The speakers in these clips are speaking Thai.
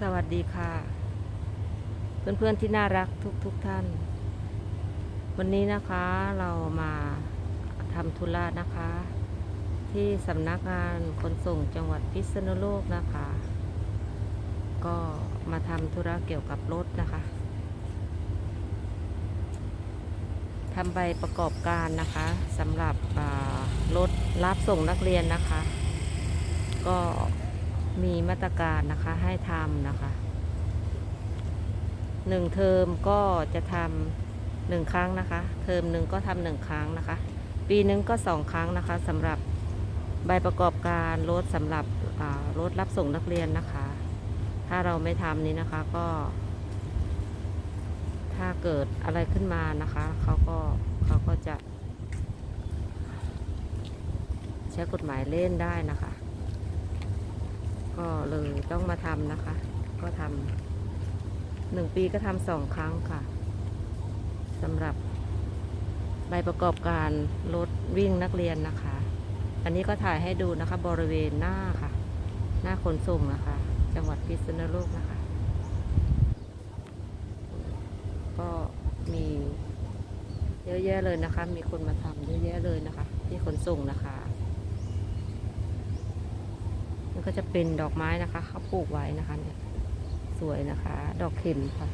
สวัสดีค่ะ เพื่อนๆที่น่ารักทุกๆทท่าน วันนี้นะคะเรามาทำธุระนะคะ ที่สำนักงานขนส่งจังหวัดพิษณุโลกนะคะ ก็มาทำธุระเกี่ยวกับรถนะคะทำใบประกอบการนะคะสำหรับรถรับส่งนักเรียนนะคะ ก็ มีมาตรการนะคะให้ทำนะคะหนึ่งเทอมก็จะทำหนึ่งครั้งนะคะ เทอมหนึ่งก็ทำหนึ่งครั้งนะคะ ปีหนึ่งก็สองครั้งนะคะสำหรับใบประกอบการรถสำหรับรถรับส่งนักเรียนนะคะ ถ้าเราไม่ทำนี้นะคะก็ ถ้าเกิดอะไรขึ้นมานะคะเขาก็เขาก็จะ ใช้กฎหมายเล่นได้นะคะ ก็เลยต้องมาทำนะคะ ก็ทำหนึ่งปีก็ทำสองครั้งค่ะสำหรับใบประกอบการรถวิ่งนักเรียนนะคะ อันนี้ก็ถ่ายให้ดูนะคะ บริเวณหน้าค่ะ หน้าขนส่งนะคะ จังหวัดพิษณุโลกนะคะ ก็มีเยอะแยะเลยนะคะ มีคนมาทำเยอะแยะเลยนะคะ ที่ขนส่งนะคะ ก็จะเป็นดอกไม้นะคะเขาปลูกไว้นะคะเนี่ยสวยนะคะ ดอกเข็มค่ะ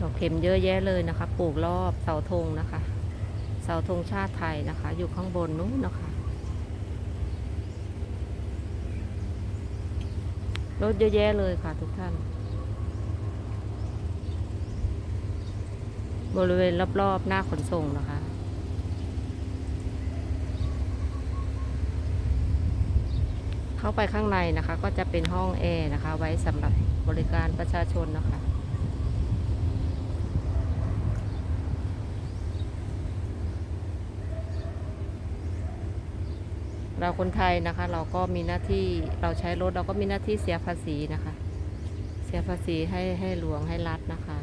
ดอกเข็มเยอะแยะเลยนะคะ ปลูกรอบเสาธงนะคะ เสาธงชาติไทยนะคะ อยู่ข้างบนนู้นนะคะ รถเยอะแยะเลยค่ะทุกท่าน บริเวณรอบๆหน้าขนส่งนะคะ เข้าไปข้างในนะคะ ก็จะเป็นห้องแอร์นะคะ ไว้สำหรับบริการประชาชนนะคะเราคนไทยนะคะ เราก็มีหน้าที่เราใช้รถเราก็มีหน้าที่เสียภาษีนะคะ เสียภาษีให้ให้หลวงให้รัฐนะคะ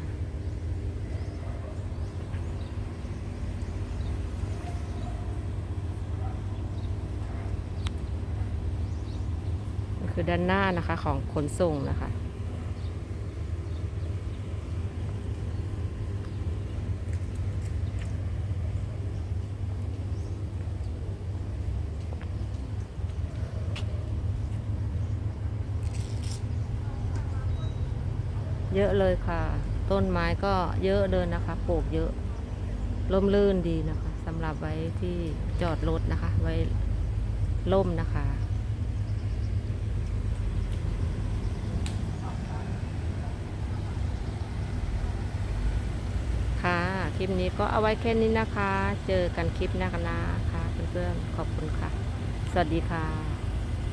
นี่ คือด้านหน้านะคะของขนส่งนะคะ เยอะเลยค่ะ ต้นไม้ก็เยอะเลยนนะคะปลูกเยอะร่มรื่นดีนะคะสำหรับไว้ที่จอดรถนะคะ ไว้ร่มนะคะ ค ลิปนี้ก็เอาไว้แค่นี้นะคะ เจอกันคลิปหน้ากันนะคะเพื่อนๆขอบคุณค่ะ สวัสดีค่ะ